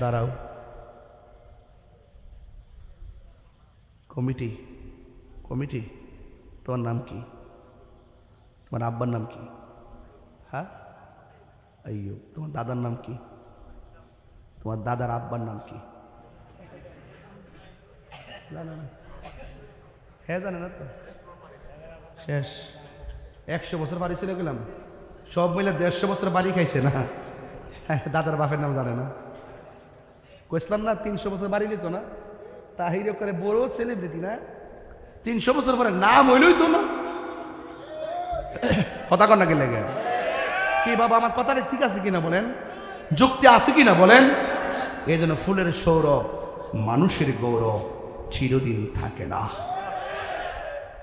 দাঁড়াও। Committee committee তোমার নাম কি? তোমার আব্বার নাম কি? হ্যাঁ? আইয়ো তোমার দাদার নাম কি? তোমার দাদার আব্বার নাম কি? হ্যাঁ জানে না তো। শেষ। একশো বছর বাড়ি ছিল গেলাম সব মিলে দেড়শো বছর বাড়ি খাইছে না? হ্যাঁ, দাদার বাপের নাম জানে না। কইসলাম না, তিনশো বছর বাড়ি নিত না। তাহির করে বড় সেলিব্রিটি না। তিনশো বছর পরে নাম হইলই তো না। কথা কর নাকি লেগে? কি বাবা, আমার কথাটা ঠিক আছে কিনা বলেন? যুক্তি আছে কিনা বলেন? এই জন্য ফুলের সৌরভ, মানুষের গৌরব চিরদিন থাকে না।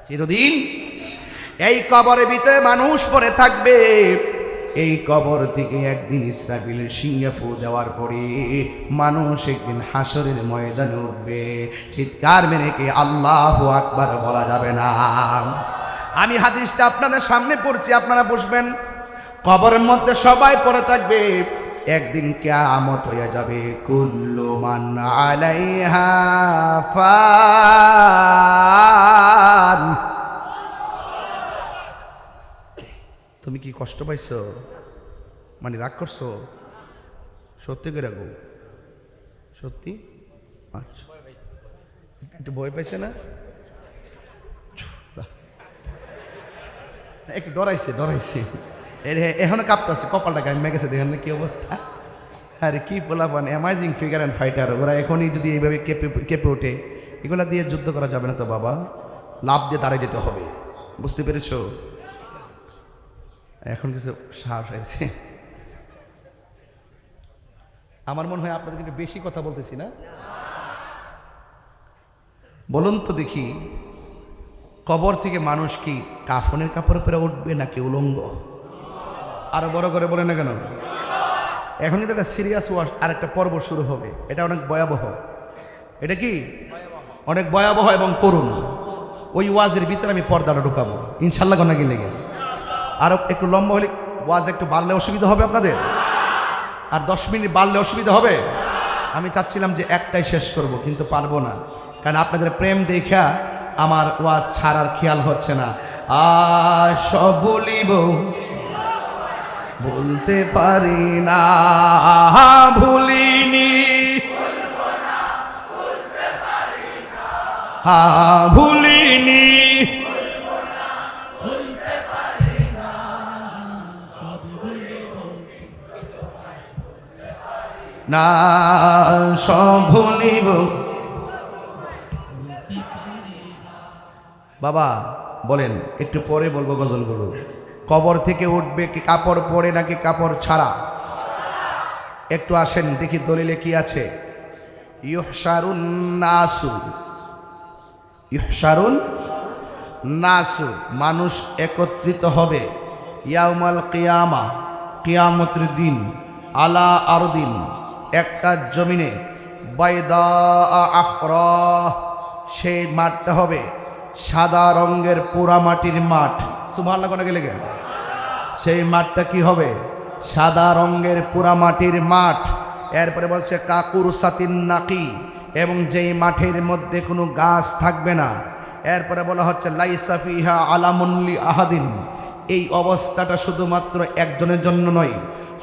চিরদিন? এই কবরের ভিতরে মানুষ পড়ে থাকবে। এই কবর থেকে একদিন ইসরাফিলের সিংহে ফু দেওয়ার পরে মানুষ একদিন হাসরের ময়দানে উঠবে। চিৎকার মেরে কে আল্লাহ আকবার বলা যাবে না। আমি হাদিসটা আপনাদের সামনে পড়ছি, আপনারা বসবেন কবরের মধ্যে সবাই পড়ে থাকবে। একদিন কেয়ামত হয়ে যাবে। কুল্লু মান আলাইহা ফান। তুমি কি কষ্ট পাইছো? মানে রাগ করছ? সত্যি করে গো সত্যি? আচ্ছা। একটু ভয় পাইছে না? একটু ডরাইছে ডরাইছে। এখনও কাঁপতাছে, কপালটা গামে গেছে, দেখেন কি অবস্থা। আরে কি পোলাপান অ্যামাইজিং ফিগার অ্যান্ড ফাইটার ওরা এখনই যদি এইভাবে কেঁপে কেঁপে ওঠে, এগুলা দিয়ে যুদ্ধ করা যাবে না তো বাবা। লাভ দিয়ে দাঁড়িয়ে যেতে হবে। বুঝতে পেরেছ? এখন কিছু সাহস হয়েছে। আমার মনে হয় আপনাদের কিন্তু বেশি কথা বলতেছি না? বলুন তো দেখি, কবর থেকে মানুষ কি কাফনের কাপড় পরে উঠবে নাকি উলঙ্গ? আরও বড় করে বলে না কেন? এখন কিন্তু একটা সিরিয়াস ওয়ার্ড আর একটা পর্ব শুরু হবে। এটা অনেক ভয়াবহ। এটা কি? অনেক ভয়াবহ এবং করুণ। ওই ওয়াজের ভিতরে আমি পর্দাটা ঢুকাবো। ইনশাল্লাহ গনা গেলে আরও একটু লম্বা হলে ওয়াজ একটু বাড়লে অসুবিধা হবে আপনাদের? আর দশ মিনিট বাড়লে অসুবিধা হবে? আমি চাচ্ছিলাম যে একটাই শেষ করব, কিন্তু পারব না। কারণ আপনাদের প্রেম দেখা আমার ওয়াজ ছাড়ার খেয়াল হচ্ছে না। আর সব বলিব, বলতে পারি না, ভুলিনি। হা ভুলিনি। না সব বাবা, বলেন, একটু পরে বলব গজলগুলো কবর থেকে উঠবে কি কাপড় পরে নাকি কাপড় ছাড়া? একটু আসেন, দেখি দলিলে কি আছে। নাসু। নাসু, মানুষ একত্রিত হবে। ইয়াউমাল কিয়ামা, কিয়ামতের দিন, আলা আর দিন একটা জমিনে বাইদা আফরা সেই মাঠটা হবে সাদা রঙের পোড়া মাটির মাঠ। কোনা গেলে গে সেই মাঠটা কি হবে? সাদা রঙের পোড়া মাটির মাঠ। এরপরে বলছে কাকুর সাতিন নাকি? এবং যেই মাঠের মধ্যে কোনো গাছ থাকবে না। এরপরে বলা হচ্ছে লাইসাফিহা আলামুল্লি আহাদিন। এই অবস্থাটা শুধুমাত্র একজনের জন্য নয়,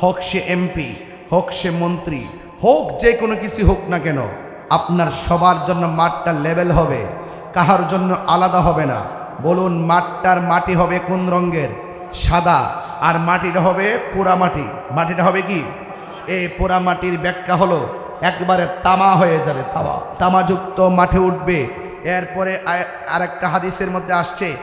হোক সে এমপি হোক সে মন্ত্রী, হোক যে কোনো কিছু হোক না কেন, আপনার সবার জন্য মাঠটা লেভেল হবে, কাহার জন্য আলাদা হবে না। বলুন, মাঠটার মাটি হবে কোন রঙের? সাদা। আর মাটিটা হবে পোড়া মাটি। মাটিটা হবে কি? এই পোড়া মাটির ব্যাখ্যা হলো, একবারে তামা হয়ে যাবে তামা। তামাযুক্ত মাঠে উঠবে। এরপরে আরেকটা হাদিসের মধ্যে আসছে